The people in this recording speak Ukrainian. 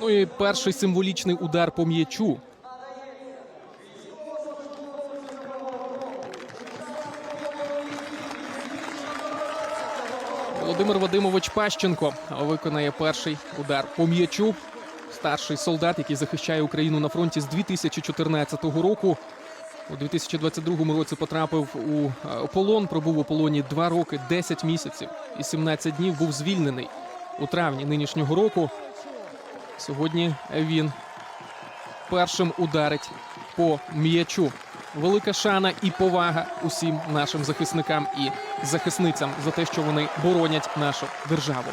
Ну і перший символічний удар по м'ячу. Володимир Вадимович Пащенко виконає перший удар по м'ячу. Старший солдат, який захищає Україну на фронті з 2014 року. У 2022 році потрапив у е, полон, пробув у полоні 2 роки, 10 місяців і 17 днів був звільнений у травні нинішнього року. Сьогодні він першим ударить по м'ячу. Велика шана і повага усім нашим захисникам і захисницям за те, що вони боронять нашу державу.